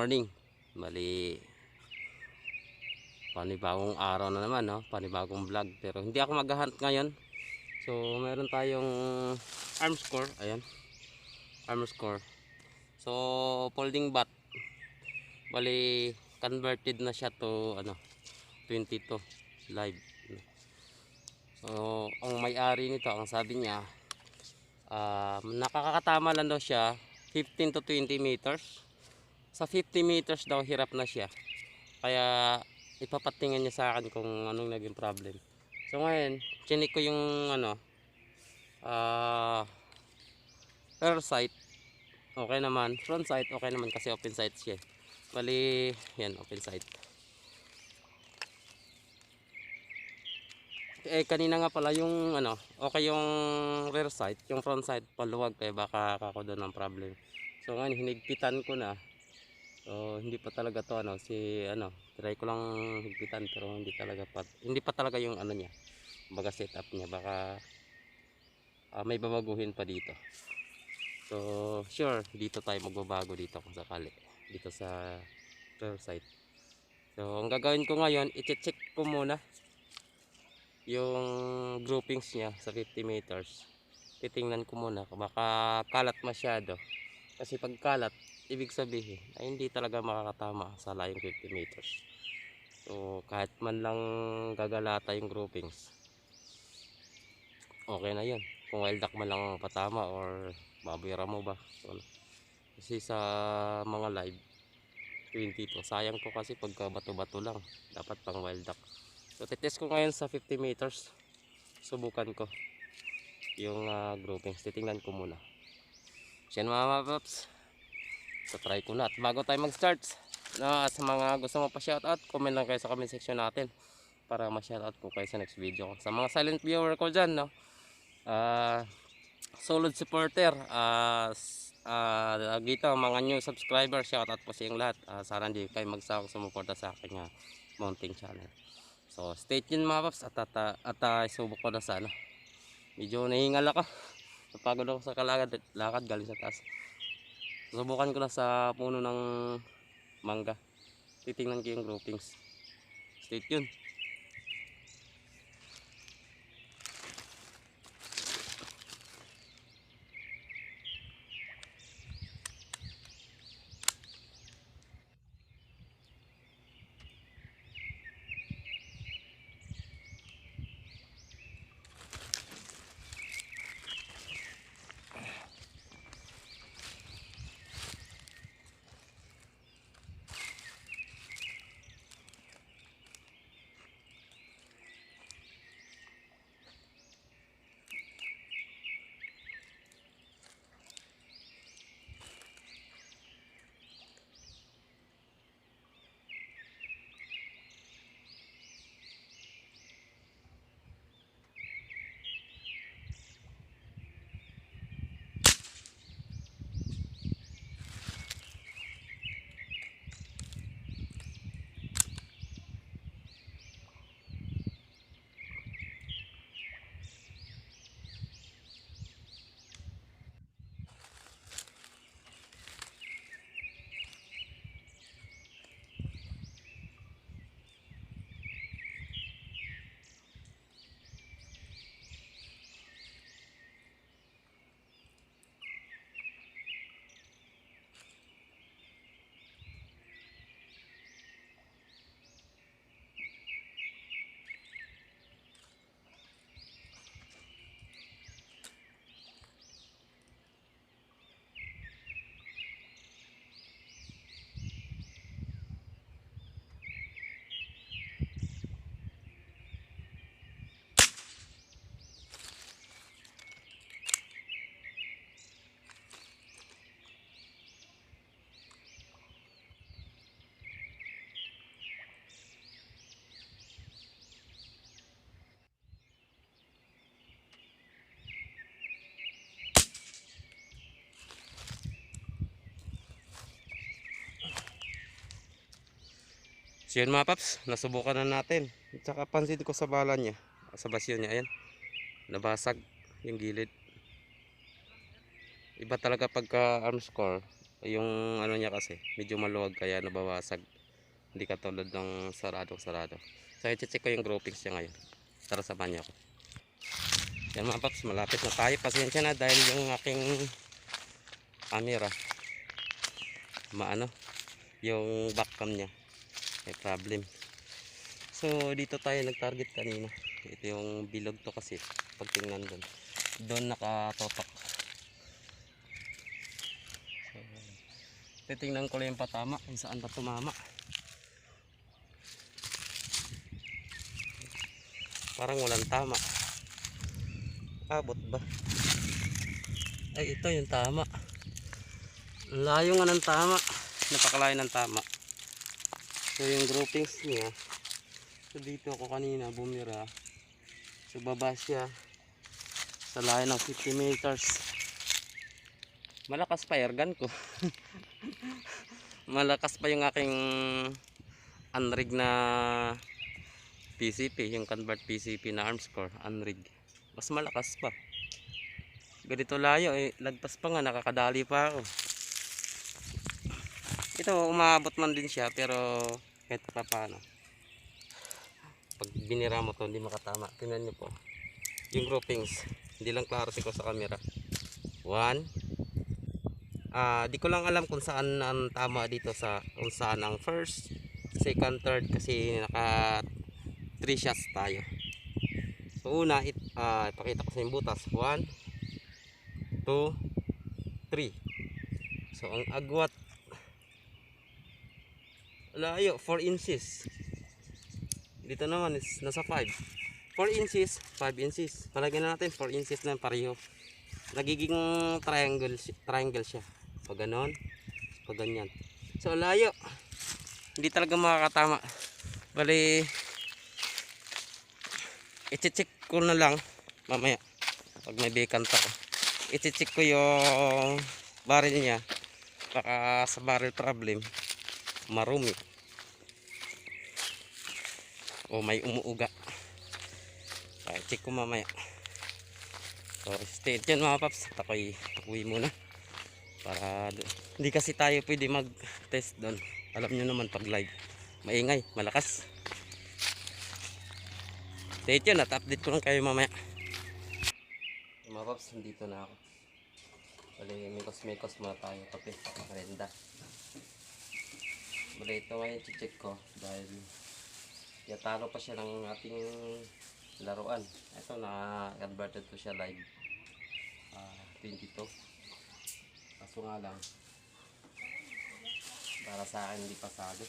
morning. Bali, panibagong araw na naman, no? Panibagong vlog. Pero hindi ako mag-hunt ngayon. So, meron tayong arm score. Ayan. Arm score. So, folding bat. Bali, converted na siya to, ano, 22 live. So, ang may-ari nito, ang sabi niya, ah, nakakatama lang daw siya 15 to 20 meters. Sa 50 meters daw hirap na siya. Kaya ipapatingin niya sa akin kung anong naging problem. So ngayon, chinik ko yung ano ah rear sight. Okay naman. Front sight okay naman kasi open sight siya. Bali, yan open sight. Eh kanina nga pala yung ano, okay yung rear sight, yung front sight paluwag kaya baka ako doon ng problem. So ngayon hinigpitan ko na. So hindi pa talaga to ano si ano, try ko lang higpitan pero hindi talaga pa hindi pa talaga yung ano niya. Baga setup niya baka ah, may babaguhin pa dito. So sure dito tayo magbabago dito kung sakali dito sa rear sight. So ang gagawin ko ngayon, i-check ko muna yung groupings niya sa 50 meters titingnan ko muna baka kalat masyado kasi pag kalat ibig sabihin ay hindi talaga makakatama sa layong 50 meters so kahit man lang gagalata yung groupings okay na yun kung wild duck man lang ang patama or babira mo ba so, kasi sa mga live 22 sayang po kasi pagka bato bato lang dapat pang wild duck So titest ko ngayon sa 50 meters. Subukan ko yung uh, groupings. Titingnan ko muna. Siyan mga paps. So try ko na. At bago tayo mag-start, na sa mga gusto mo pa shoutout, comment lang kayo sa comment section natin para ma-shoutout ko kayo sa next video. Sa mga silent viewer ko dyan, no? Ah, solid supporter. Ah, uh, dito mga new subscriber shoutout po sa inyong lahat Ah, sana hindi kayo magsawang sumuporta sa aking uh, mounting channel So, stay tuned mga paps at, at, at, uh, subok ko na sana. Medyo nahingal ako. Napagod ako sa kalakad, lakad galing sa taas. Subukan ko na sa puno ng mangga. Titingnan ko yung groupings. Stay tuned. So yun mga paps, nasubukan na natin. At saka pansin ko sa bala niya, sa basyo niya, ayan. Nabasag yung gilid. Iba talaga pagka arm score, Yung ano niya kasi, medyo maluwag kaya nabawasag. Hindi katulad ng sarado sarado. So, i-check ko yung groupings niya ngayon. Tara samahan niyo ako. Yan mga paps, malapit na tayo. Pasensya na dahil yung aking camera maano yung backcam niya may problem. So dito tayo nag-target kanina. Ito yung bilog to kasi pag tingnan doon doon nakatopak. So, titingnan ko lang yung patama kung saan pa tumama. Parang walang tama. Abot ba? Ay ito yung tama. Layo nga ng tama. Napakalayo ng tama so yung groupings niya so dito ako kanina bumira. So baba siya sa layo ng 50 meters. Malakas pa airgun ko. Malakas pa yung aking unrig na PCP yung convert PCP na arms core unrig. Mas malakas pa. Ganito layo eh lagpas pa nga nakakadali pa ako. Ito umabot man din siya pero kahit pa paano. Pag binira mo to hindi makatama. Tingnan niyo po. Yung groupings hindi lang klaro siguro sa camera. One. Ah di ko lang alam kung saan ang tama dito sa kung saan ang first second third kasi naka 3 shots tayo. So una it, ah, ipakita ko sa yung butas. 1 2 3 so ang agwat layo 4 inches. Dito naman is nasa 5 4 inches 5 inches. Palagyan na natin 4 inches na pareho. Nagiging triangle triangle siya. Pag ganon pag ganyan. So layo. Hindi talaga makakatama. Bali i-check ko na lang mamaya pag may vacant ako. I-check ko yung barrel niya baka sa barrel problem marumi o may umuuga. Ay check ko mamaya. So stay dyan mga paps. Takoy takoy muna. Para hindi kasi tayo pwede mag test doon. Alam nyo naman pag live maingay malakas. Stay tuned at update ko lang kayo mamaya. Mga paps nandito na ako. Bali mikos mikos muna tayo. Kape merenda Bali ito ngayon check ko. Dahil yatalo pa siya ng ating laruan. Ito na converted ko siya live ah 22. Kaso nga lang para sa akin hindi pasado.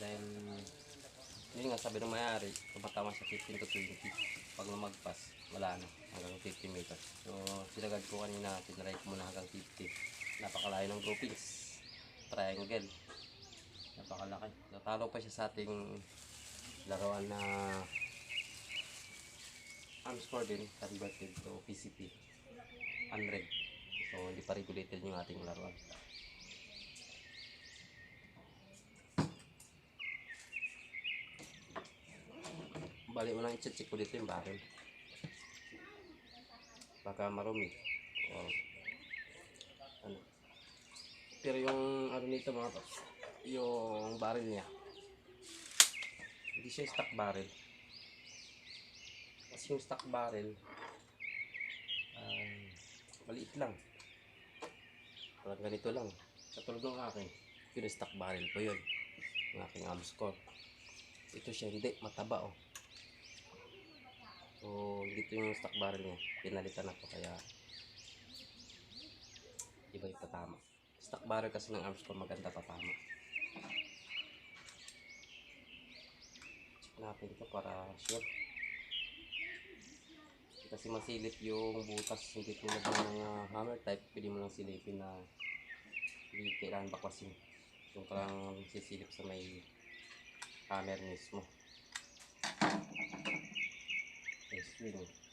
Dahil yun nga sabi ng mayari, tumatama siya 15 to 20. Pag lumagpas, wala na hanggang 50 meters. So sinagad ko kanina, tinry ko muna hanggang 50. Napakalayo ng groupings. Triangle napakalaki. Natalo pa siya sa ating laruan na arms core din converted to PCP unread so hindi pa regulated yung ating laruan. Bali mo lang i-check ko dito yung barrel. Baka marumi. O ano? Pero yung ano nito mga paps yung barrel niya. Hindi siya stock barrel. Kasi yung stock barrel ay maliit lang. Parang ganito lang. Katulad ng akin yun yung stock barrel ko yun. Yung aking arms core ito siya hindi. Mataba oh. So dito yung stock barrel niya. Pinalitan ako kaya iba yung patama stock barrel kasi ng arms core maganda patama natin ito para sure kasi masilip yung butas hindi tulad ng mga hammer type. Pwede mo lang silipin na hindi kailangan baklasin. Yung parang sisilip sa may hammer mismo. May swing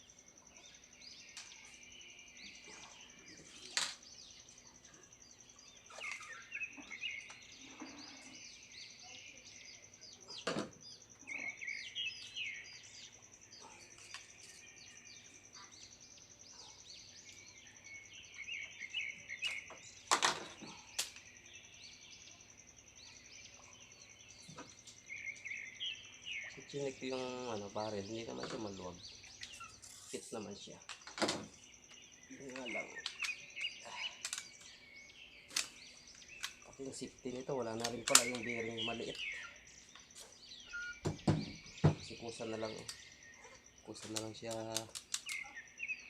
ko yung ano, barrel, hindi naman siya maluwag. Fit naman siya. Yun nga lang. Pati yung safety nito, wala na rin pala yung bearing maliit. Kasi kusa na lang. Kusa na lang siya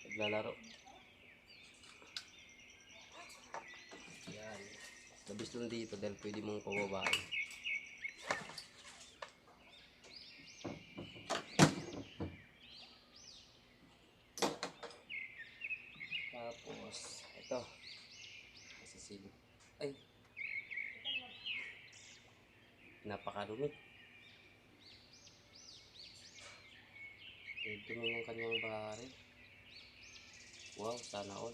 naglalaro. Yan. Labis lang dito dahil pwede mong pababain. Tapos, ito. Masisilip. Ay. Napakarumi. Eh, dumi ng kanyang baril. Wow, sana all.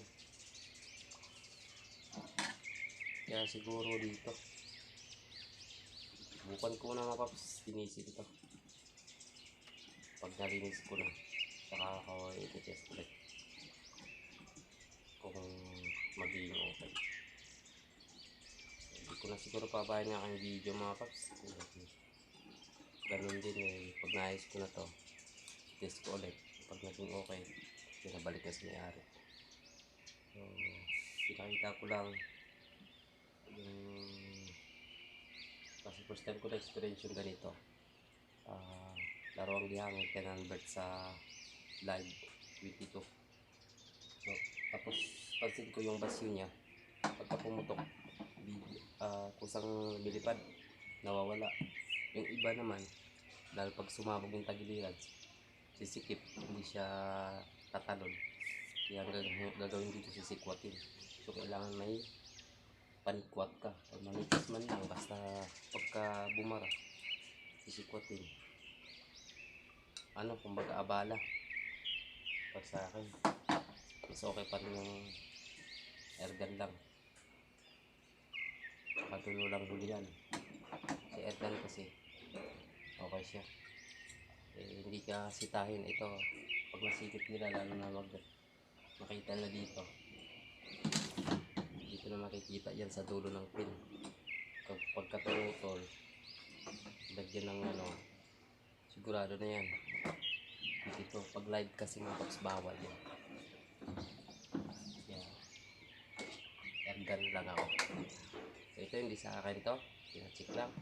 Kaya siguro dito. Bukan ko na mapaps, tinisin ito. Pag nalinis ko na, saka ako i-test ulit kung magiging okay. Ko na siguro pabayan ng aking video mga paps. Ganun din eh, pag naayos ko na to, test ko ulit. Pag naging okay, pinabalik na sa may-ari. So, pinakita ko lang yung kasi first time ko na experience yung ganito. Ah, laro ang lihangin Tenanbert sa live 22. So, tapos pansin ko yung basyo niya pagka pumutok ah, kusang lumilipad nawawala. Yung iba naman dahil pag sumabog yung tagiliran sisikip hindi siya tatalon. Kaya ang gagawin, dito sisikwatin so kailangan may panikwat ka. O manipis man lang basta pagka bumara sisikwatin ano kumbaga abala. Pag sa akin mas okay pa rin yung airgun lang patulo lang hulihan si airgun kasi okay siya. Eh, hindi ka sitahin ito. Pag nasikip nila lalo na mag makita na dito. Dito na makikita yan sa dulo ng pin. Pag pagkatumutol lagyan ng ano sigurado na yan. Dito pag live kasi mga paps bawal yan. Yan airgun lang ako so ito hindi sa akin to. Pinacheck lang.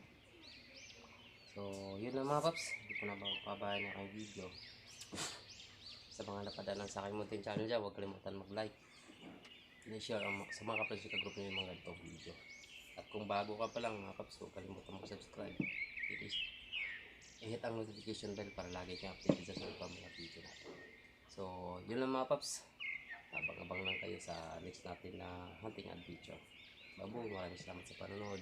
So yun lang mga paps. Hindi ko na pabayan ng aking video. Sa mga napadanan sa aking munting channel dyan huwag kalimutan mag like i-share ang sa mga kapatid sa nyo yung mga ganitong video. At kung bago ka pa lang mga paps huwag kalimutan mag-subscribe. It is i-hit ang notification bell para lagi kang updated sa mga mga video natin. So yun lang mga paps. Abang-abang lang kayo sa next natin na hunting adventure maraming salamat sa panonood